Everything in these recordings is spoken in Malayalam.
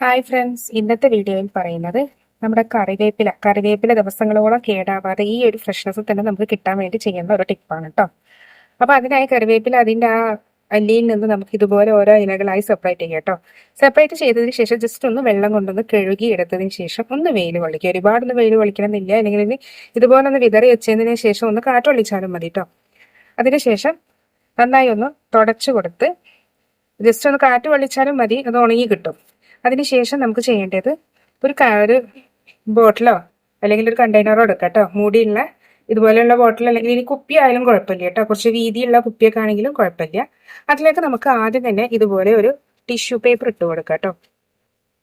ഹായ് ഫ്രണ്ട്സ് ഇന്നത്തെ വീഡിയോയിൽ പറയുന്നത് നമ്മുടെ കറിവേപ്പില കറിവേപ്പില ദിവസങ്ങളോളം കേടാവാതെ ഈ ഒരു ഫ്രഷ്നെസ് തന്നെ നമുക്ക് കിട്ടാൻ വേണ്ടി ചെയ്യുന്ന ഒരു ടിപ്പാണ് കേട്ടോ അപ്പോൾ അതിനായി കറിവേപ്പില അതിന്റെ ആ അല്ലിയിൽ നിന്ന് നമുക്ക് ഇതുപോലെ ഓരോ ഇലകളായി സെപ്പറേറ്റ് ചെയ്യാം കേട്ടോ സെപ്പറേറ്റ് ചെയ്തതിന് ശേഷം ജസ്റ്റ് ഒന്ന് വെള്ളം കൊണ്ടൊന്ന് കഴുകി എടുത്തതിന് ശേഷം ഒന്ന് വെയിൽ കൊള്ളിക്കുക. ഒരുപാടൊന്ന് വെയിൽ കൊള്ളിക്കണമെന്നില്ല. അല്ലെങ്കിൽ ഇനി ഇതുപോലെ ഒന്ന് വിതറി വെച്ചതിന് ശേഷം ഒന്ന് കാറ്റൊള്ളിച്ചാലും മതി കേട്ടോ അതിനുശേഷം നന്നായി ഒന്ന് തുടച്ചു കൊടുത്ത് ജസ്റ്റ് ഒന്ന് കാറ്റ് വള്ളിച്ചാലും മതി. അത് ഉണങ്ങി കിട്ടും. അതിനുശേഷം നമുക്ക് ചെയ്യേണ്ടത് ഒരു ഒരു ബോട്ടിലോ അല്ലെങ്കിൽ ഒരു കണ്ടെയ്നറോ എടുക്കാം കേട്ടോ മൂടിയുള്ള ഇതുപോലെയുള്ള ബോട്ടിൽ അല്ലെങ്കിൽ ഇനി കുപ്പി ആയാലും കുഴപ്പമില്ല കേട്ടോ. കുറച്ച് വീതിയുള്ള കുപ്പിയൊക്കെ ആണെങ്കിലും കുഴപ്പമില്ല. അതിലേക്ക് നമുക്ക് ആദ്യം തന്നെ ഇതുപോലെ ഒരു ടിഷ്യൂ പേപ്പർ ഇട്ട് കൊടുക്കാം കേട്ടോ.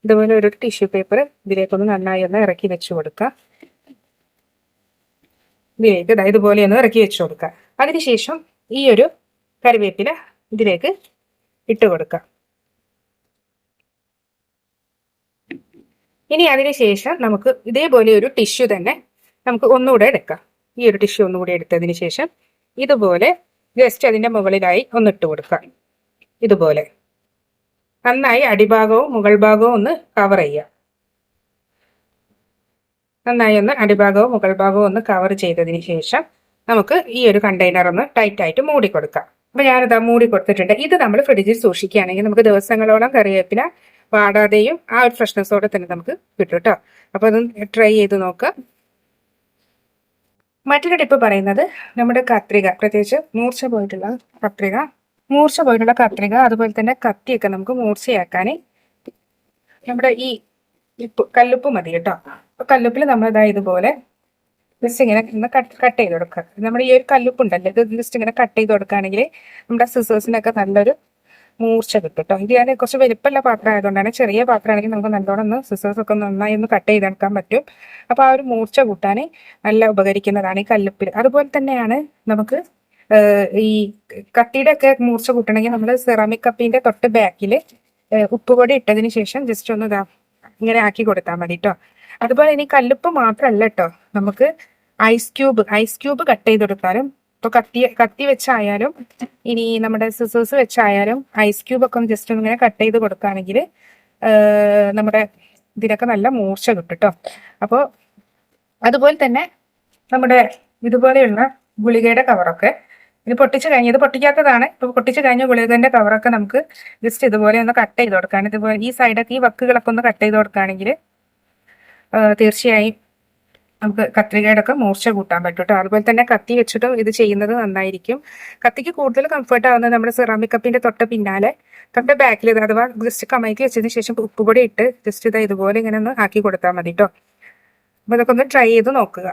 ഇതുപോലെ ഒരു ടിഷ്യൂ പേപ്പർ ഇതിലേക്കൊന്ന് നന്നായി ഒന്ന് ഇറക്കി വെച്ച് കൊടുക്കുക ഇതിലേക്ക് ദാ ഇതുപോലെ ഒന്ന് ഇറക്കി വെച്ച് കൊടുക്കുക അതിനുശേഷം ഈ ഒരു കറിവേപ്പില ഇതിലേക്ക് ഇട്ട് കൊടുക്കുക ഇനി അതിനുശേഷം നമുക്ക് ഇതേപോലെ ഒരു ടിഷ്യൂ തന്നെ നമുക്ക് ഒന്നുകൂടെ എടുക്കാം. ഈ ഒരു ടിഷ്യൂ ഒന്നുകൂടി എടുത്തതിന് ശേഷം ഇതുപോലെ ജസ്റ്റ് അതിന്റെ മുകളിലായി ഒന്നിട്ട് കൊടുക്കാം. ഇതുപോലെ. നന്നായി അടിഭാഗവും മുകൾ ഭാഗവും ഒന്ന് കവർ ചെയ്യുക. നന്നായി ഒന്ന് അടിഭാഗവും മുകൾ ഭാഗവും ഒന്ന് കവർ ചെയ്തതിന് ശേഷം നമുക്ക് ഈ ഒരു കണ്ടെയ്നർ ഒന്ന് ടൈറ്റ് ആയിട്ട് മൂടി കൊടുക്കാം. അപ്പൊ ഞാനിതാ മൂടി കൊടുത്തിട്ടുണ്ട്. ഇത് നമ്മൾ ഫ്രിഡ്ജിൽ സൂക്ഷിക്കുകയാണെങ്കിൽ നമുക്ക് ദിവസങ്ങളോളം കറിവേപ്പില വാടാതെയും ആ ഒരു ഫ്രഷ്നെസ്സോടെ തന്നെ നമുക്ക് കിട്ടും കേട്ടോ. അപ്പൊ അതൊന്ന് ട്രൈ ചെയ്ത് നോക്കുക മറ്റൊരു ടിപ്പ് പറയുന്നത് നമ്മുടെ കത്രിക. പ്രത്യേകിച്ച് മൂർച്ച പോയിട്ടുള്ള കത്രിക. മൂർച്ച പോയിട്ടുള്ള കത്രിക അതുപോലെ തന്നെ കത്തിയൊക്കെ നമുക്ക് മൂർച്ചയാക്കാൻ നമ്മുടെ ഈ ഉപ്പ് കല്ലുപ്പ് മതി കേട്ടോ. അപ്പൊ കല്ലുപ്പിൽ നമ്മൾ ഇതാ ഇതുപോലെ ജസ്റ്റ് ഇങ്ങനെ ഒന്ന് കട്ട് കട്ട് ചെയ്ത് കൊടുക്കുക. നമ്മുടെ ഈ ഒരു കല്ലുപ്പ് ഉണ്ടല്ലോ ഇത് ജസ്റ്റ് ഇങ്ങനെ കട്ട് ചെയ്ത് കൊടുക്കുകയാണെങ്കിൽ നമ്മുടെ സിസേഴ്സിനൊക്കെ നല്ലൊരു മൂർച്ച കിട്ടും കേട്ടോ ഇത് ഞാൻ കുറച്ച് വലിപ്പമുള്ള പാത്രം ആയതുകൊണ്ടാണ് ചെറിയ പാത്രമാണെങ്കിൽ നമുക്ക് നല്ലോണം ഒന്ന് സിസേഴ്സ് ഒക്കെ നന്നായി ഒന്ന് കട്ട് ചെയ്തെടുക്കാൻ പറ്റും. അപ്പോൾ ആ ഒരു മൂർച്ച കൂട്ടാൻ നല്ല ഉപകരിക്കുന്നതാണ് ഈ കല്ലുപ്പിൽ അതുപോലെ തന്നെയാണ് നമുക്ക് ഈ കത്തിയുടെ ഒക്കെ മൂർച്ച കൂട്ടണമെങ്കിൽ നമ്മൾ സെറാമിക് കപ്പിന്റെ തൊട്ട് ബാക്കിൽ ഉപ്പുപൊടി ഇട്ടതിന് ശേഷം ജസ്റ്റ് ഒന്ന് ഇതാ ഇങ്ങനെ ആക്കി കൊടുത്താൽ മതി കേട്ടോ അതുപോലെ ഇനി കല്ലുപ്പ് മാത്രമല്ല കേട്ടോ നമുക്ക് ice cube ice cube cut ചെയ്ത് ഇപ്പൊ കത്തി കത്തി വെച്ചായാലും ഇനി നമ്മുടെ സിസേഴ്സ് വെച്ചായാലും ഐസ് ക്യൂബ് ഒക്കെ ഒന്ന് ജസ്റ്റ് ഇങ്ങനെ കട്ട് ചെയ്ത് കൊടുക്കുകയാണെങ്കിൽ നമ്മുടെ ഇതിനൊക്കെ നല്ല മൂർച്ച കിട്ടും കേട്ടോ അപ്പോൾ അതുപോലെ തന്നെ നമ്മുടെ ഇതുപോലെയുള്ള ഗുളികയുടെ കവറൊക്കെ ഇനി പൊട്ടിച്ച് കഴിഞ്ഞ് ഇത് പൊട്ടിക്കാത്തതാണ്. ഇപ്പൊ പൊട്ടിച്ച് കഴിഞ്ഞ ഗുളികന്റെ കവറൊക്കെ നമുക്ക് ജസ്റ്റ് ഇതുപോലെ ഒന്ന് കട്ട് ചെയ്ത് കൊടുക്കാൻ ഇതുപോലെ ഈ സൈഡൊക്കെ ഈ വക്കുകളൊക്കെ ഒന്ന് കട്ട് ചെയ്ത് കൊടുക്കുകയാണെങ്കിൽ തീർച്ചയായും നമുക്ക് കത്രികയുടെ ഒക്കെ മൂർച്ച കൂട്ടാൻ പറ്റും കേട്ടോ അതുപോലെ തന്നെ കത്തി വെച്ചിട്ടും ഇത് ചെയ്യുന്നത് നന്നായിരിക്കും. കത്തിക്ക് കൂടുതൽ കംഫർട്ട് ആവുന്നത് നമ്മുടെ സെറാമിക് കപ്പിന്റെ തൊട്ട് പിന്നാലെ തൊട്ട് ബാക്കിൽ ഇത് അഥവാ ജസ്റ്റ് കമയ്ക്ക് വെച്ചതിന് ശേഷം ഉപ്പുപൊടി ഇട്ട് ജസ്റ്റ് ഇത് ഇതുപോലെ ഇങ്ങനെ ഒന്ന് ആക്കി കൊടുത്താൽ മതി കേട്ടോ അപ്പൊ ഇതൊക്കെ ഒന്ന് ട്രൈ ചെയ്ത് നോക്കുക.